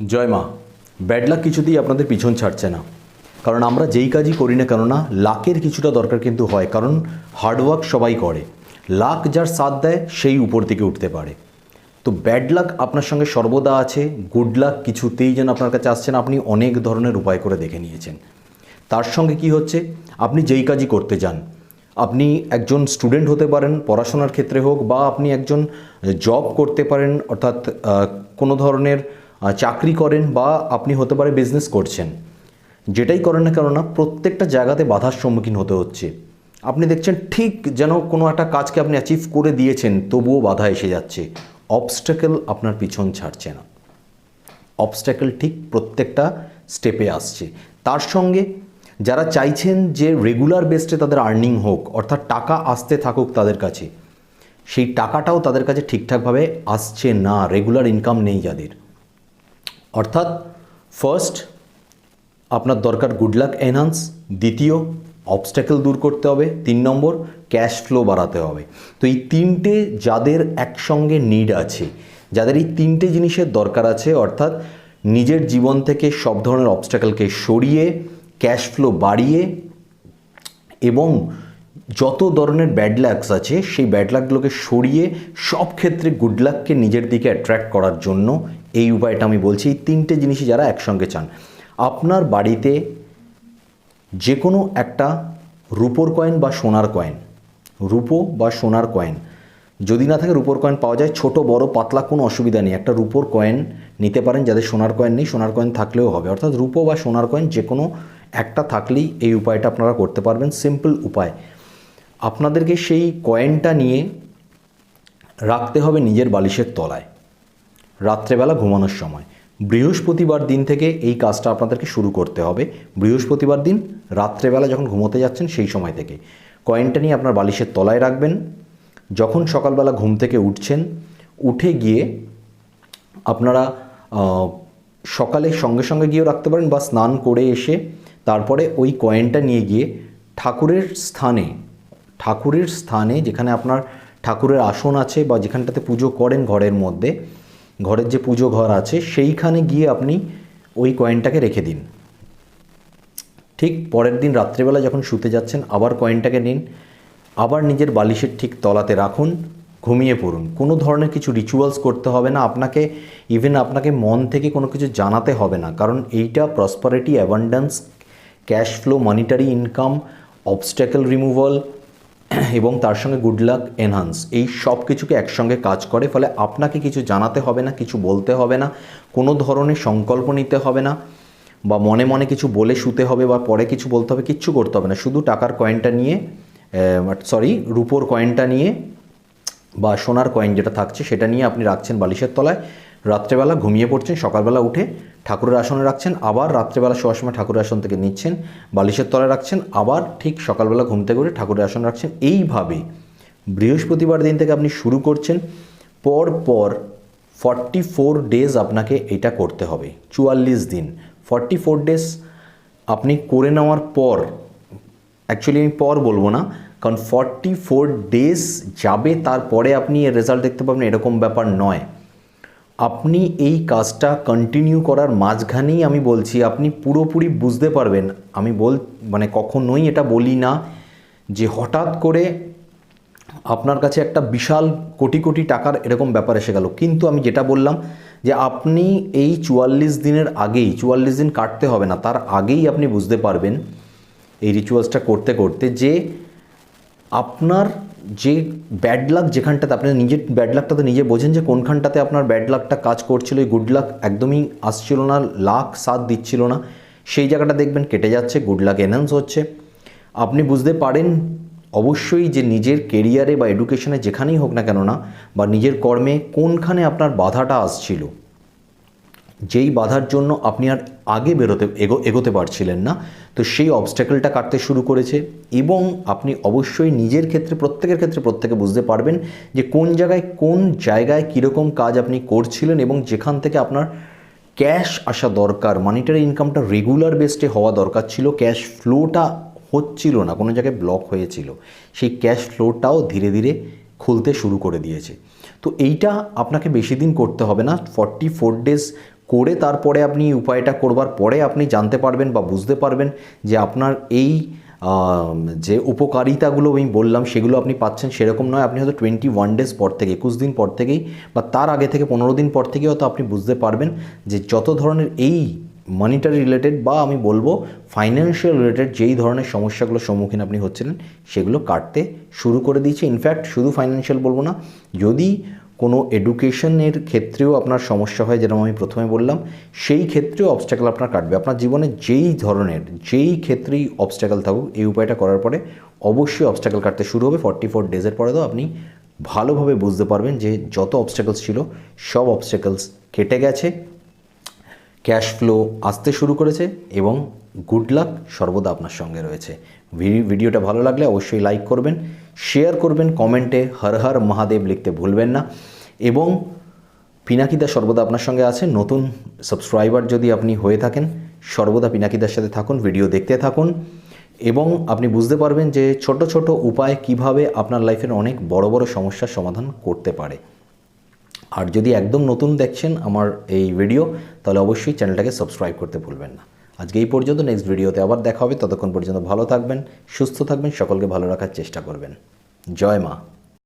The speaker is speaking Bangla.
জয় মা ব্যাড লাক কিছুতেই আপনাদের পিছন ছাড়ছে না। কারণ আমরা যেই কাজই করি না কেননা লাকের কিছুটা দরকার কিন্তু হয়, কারণ হার্ডওয়ার্ক সবাই করে। লাক যার সাথ দেয়, সেই উপর থেকে উঠতে পারে। তো ব্যাড লাক আপনার সঙ্গে সর্বদা আছে গুড লাক কিছুতেই যেন আপনার কাছে আসছে না, আপনি অনেক ধরনের উপায় করে দেখে নিয়েছেন। তার সঙ্গে কি হচ্ছে, আপনি যেই কাজই করতে যান, আপনি একজন স্টুডেন্ট হতে পারেন, পড়াশোনার ক্ষেত্রে হোক, বা আপনি একজন জব করতে পারেন, অর্থাৎ কোনো ধরনের চাকরি করেন বা আপনি হতে পারে বিজনেস করছেন। যেটাই করেন না কেননা, প্রত্যেকটা জায়গাতে বাধার সম্মুখীন হতে হচ্ছে। আপনি দেখছেন ঠিক যেন কোনো একটা কাজকে আপনি অ্যাচিভ করে দিয়েছেন, তবুও বাধা এসে যাচ্ছে। অবস্টাকেল আপনার পিছন ছাড়ছে না। অবস্ট্যাকল ঠিক প্রত্যেকটা স্টেপে আসছে। তার সঙ্গে যারা চাইছেন যে রেগুলার বেসে তাদের আর্নিং হোক, অর্থাৎ টাকা আসতে থাকুক তাদের কাছে, সেই টাকাটাও তাদের কাছে ঠিকঠাকভাবে আসছে না। রেগুলার ইনকাম নেই যাদের। অর্থাৎ ফার্স্ট আপনার দরকার গুড লাক এনহান্স দ্বিতীয় অবস্ট্যাকেল দূর করতে হবে, তিন নম্বর ক্যাশ ফ্লো বাড়াতে হবে। তো এই তিনটে যাদের একসঙ্গে নিড আছে, যাদের এই তিনটে জিনিসের দরকার আছে, অর্থাৎ নিজের জীবন থেকে সব ধরনের অবস্ট্যাকেলকে সরিয়ে ক্যাশ ফ্লো বাড়িয়ে এবং যত ধরনের ব্যাড লাকস আছে, সেই ব্যাড লাকগুলোকে সরিয়ে সব ক্ষেত্রে গুড লাককে নিজের দিকে অ্যাট্রাক্ট করার জন্য এই উপায়টা আমি বলছি এই তিনটে জিনিসই যারা একসঙ্গে চান। আপনার বাড়িতে যে কোনো একটা রুপোর কয়েন বা সোনার কয়েন, রুপো বা সোনার কয়েন, যদি না থাকে রুপোর কয়েন পাওয়া যায়, ছোট, বড়, পাতলা, কোনো অসুবিধা নেই। একটা রুপোর কয়েন নিতে পারেন, যাদের সোনার কয়েন নেই, সোনার কয়েন থাকলেও হবে। অর্থাৎ রুপো বা সোনার কয়েন যে কোনো একটা থাকলেই এই উপায়টা আপনারা করতে পারবেন, সিম্পল উপায়। আপনাদেরকে সেই কয়েনটা নিয়ে রাখতে হবে নিজের বালিশের তলায়। রাত্রেবেলা ঘুমানোর সময়। বৃহস্পতিবার দিন থেকে এই কাজটা আপনাদেরকে শুরু করতে হবে। বৃহস্পতিবার দিন রাত্রেবেলা যখন ঘুমোতে যাচ্ছেন সেই সময় থেকে। কয়েনটা নিয়ে আপনার বালিশের তলায় রাখবেন। যখন সকালবেলা ঘুম থেকে উঠছেন, উঠে গিয়ে আপনারা সকালে সঙ্গে সঙ্গে গিয়েও রাখতে পারেন বা স্নান করে এসে তারপরে ওই কয়েনটা নিয়ে গিয়ে ঠাকুরের স্থানে ঠাকুরের স্থানে যেখানে আপনার ঠাকুরের আসন আছে বা যেখানটাতে পুজো করেন ঘরের মধ্যে ঘরের যে পুজো ঘর আছে, সেইখানে গিয়ে আপনি ওই কয়েনটাকে রেখে দিন। ঠিক পরের দিন রাত্রেবেলা যখন শুতে যাচ্ছেন, আবার কয়েনটাকে নিন, আবার নিজের বালিশের ঠিক তলাতে রাখুন, ঘুমিয়ে পড়ুন। কোনো ধরনের কিছু রিচুয়ালস করতে হবে না, আপনাকে ইভেন আপনাকে মন থেকে কোনো কিছু জানাতে হবে না, কারণ এইটা prosperity abundance cash flow monetary income obstacle removal এবং তার সঙ্গে গুড লাক এনহান্স এই সব কিছুকে একসঙ্গে কাজ করে, ফলে আপনাকে কিছু জানাতে হবে না, কিছু বলতে হবে না, কোনো ধরনের সংকল্প নিতে হবে না, বা মনে মনে কিছু বলে শুতে হবে, বা পরে কিছু বলতে হবে, কিচ্ছু করতে হবে না। শুধু টাকার কয়েনটা নিয়ে সরি রুপোর কয়েনটা নিয়ে বা সোনার কয়েন যেটা থাকছে, সেটা নিয়ে আপনি রাখছেন বালিশের তলায়। রাত্রেবেলা ঘুমিয়ে পড়ছেন, সকালবেলা উঠে ঠাকুরের আসনে রাখছেন, আবার রাত্রেবেলা শোয়ার সময় ঠাকুরের আসন থেকে নিচ্ছেন, বালিশের তলায় রাখছেন, আবার ঠিক সকালবেলা ঘুম থেকে উঠে ঠাকুরের আসন রাখছেন। এইভাবে বৃহস্পতিবার দিন থেকে আপনি শুরু করছেন, পর পর ফর্টি ফোর ডেজ আপনাকে এটা করতে হবে, চুয়াল্লিশ দিন। ফর্টি ফোর ডেজ আপনি করে নেওয়ার পর অ্যাকচুয়ালি আমি পর বলব না। কারণ ফর্টি ফোর ডেজ যাবে, তারপরে আপনি এর রেজাল্ট দেখতে পাবেন, এরকম ব্যাপার নয়। আপনি এই কাজটা কন্টিনিউ করার মাঝখানেই আমি বলছি, আপনি পুরোপুরি বুঝতে পারবেন। আমি বল মানে কখনোই এটা বলি না যে হঠাৎ করে আপনার কাছে একটা বিশাল কোটি কোটি টাকার এরকম ব্যাপার এসে গেল। কিন্তু আমি যেটা বললাম যে আপনি এই চুয়াল্লিশ দিনের আগেই, চুয়াল্লিশ দিন কাটতে হবে না, তার আগেই আপনি বুঝতে পারবেন এই রিচুয়ালসটা করতে করতে যে আপনার যে ব্যাড লাক যেখানটাতে আপনি নিজের ব্যাড লাকটা তো নিজে বোঝেন যে কোনখানটাতে আপনার ব্যাড লাকটা কাজ করছিল, এই গুড লাক একদমই আসছিল না লাক সাথ দিচ্ছিল না, সেই জায়গাটা দেখবেন কেটে যাচ্ছে গুড লাক এনহান্স হচ্ছে। আপনি বুঝতে পারেন অবশ্যই যে নিজের কেরিয়ারে বা এডুকেশনে যেখানেই হোক না কেন না, বা নিজের কর্মে কোনখানে আপনার বাধাটা আসছিল। যেই বাধার জন্য আপনি আর আগে বেরোতে, এগো, এগোতে পারছিলেন না, তো সেই অবস্ট্যাকেলটা কাটতে শুরু করেছে এবং আপনি অবশ্যই নিজের ক্ষেত্রে, প্রত্যেকের ক্ষেত্রে প্রত্যেকে বুঝতে পারবেন যে কোন জায়গায় কোন জায়গায় কীরকম কাজ আপনি করছিলেন এবং যেখান থেকে আপনার ক্যাশ আসা দরকার মানিটারি ইনকামটা রেগুলার বেসডে হওয়া দরকার ছিল ক্যাশ ফ্লোটা হচ্ছিল না, কোনো জায়গায় ব্লক হয়েছিল, সেই ক্যাশ ফ্লোটাও ধীরে ধীরে খুলতে শুরু করে দিয়েছে। তো এইটা আপনাকে বেশি দিন করতে হবে না ফর্টি ফোর ডেজ করে তারপরে আপনি উপায়টা করবার পরে আপনি জানতে পারবেন বা বুঝতে পারবেন যে আপনার এই যে উপকারিতাগুলো আমি বললাম সেগুলো আপনি পাচ্ছেন সেরকম নয়। আপনি হয়তো টোয়েন্টি ওয়ান ডেজ পর থেকে, একুশ দিন পর থেকেই বা তার আগে থেকে পনেরো দিন পর থেকেই হয়তো আপনি বুঝতে পারবেন যে যত ধরনের এই মানিটারি রিলেটেড বা আমি বলব ফাইন্যান্সিয়াল রিলেটেড যেই ধরনের সমস্যাগুলোর সম্মুখীন আপনি হচ্ছিলেন সেগুলো কাটতে শুরু করে দিয়েছে। ইনফ্যাক্ট শুধু ফাইন্যান্সিয়াল বলব না, যদি কোনো এডুকেশনের ক্ষেত্রেও আপনার সমস্যা হয়, যেরকম আমি প্রথমে বললাম, সেই ক্ষেত্রেও অবস্ট্যাকল আপনার কাটবে। আপনার জীবনে যেই ধরনের, যেই ক্ষেত্রেই অবস্ট্যাকল থাকুক, এই উপায়টা করার পরে অবশ্যই অবস্ট্যাকল কাটতে শুরু হবে। ফর্টি ফোর ডেজের পরে তো আপনি ভালোভাবে বুঝতে পারবেন যে যত অবস্ট্যাকলস ছিল, সব অবস্ট্যাকলস কেটে গেছে ক্যাশ ফ্লো আসতে শুরু করেছে এবং গুড লাক সর্বদা আপনার সঙ্গে রয়েছে। ভিডিওটা ভালো লাগলে অবশ্যই লাইক করবেন শেয়ার করবেন কমেন্টে হর হর মহাদেব লিখতে ভুলবেন না। এবং পিনাকিদা সর্বদা আপনার সঙ্গে আছে, নতুন সাবস্ক্রাইবার যদি আপনি হয়ে থাকেন, সর্বদা পিনাকিদার সাথে থাকুন ভিডিও দেখতে থাকুন। এবং আপনি বুঝতে পারবেন যে ছোট ছোট উপায় কীভাবে আপনার লাইফের অনেক বড় বড় সমস্যার সমাধান করতে পারে। আর যদি একদম নতুন দেখছেন আমার এই ভিডিও তাহলে অবশ্যই চ্যানেলটাকে সাবস্ক্রাইব করতে ভুলবেন না। আজকে এই পর্যন্ত নেক্সট ভিডিওতে আবার দেখা হবে। ততক্ষণ পর্যন্ত ভালো থাকবেন, সুস্থ থাকবেন, সকলকে ভালো রাখার চেষ্টা করবেন। জয় মা।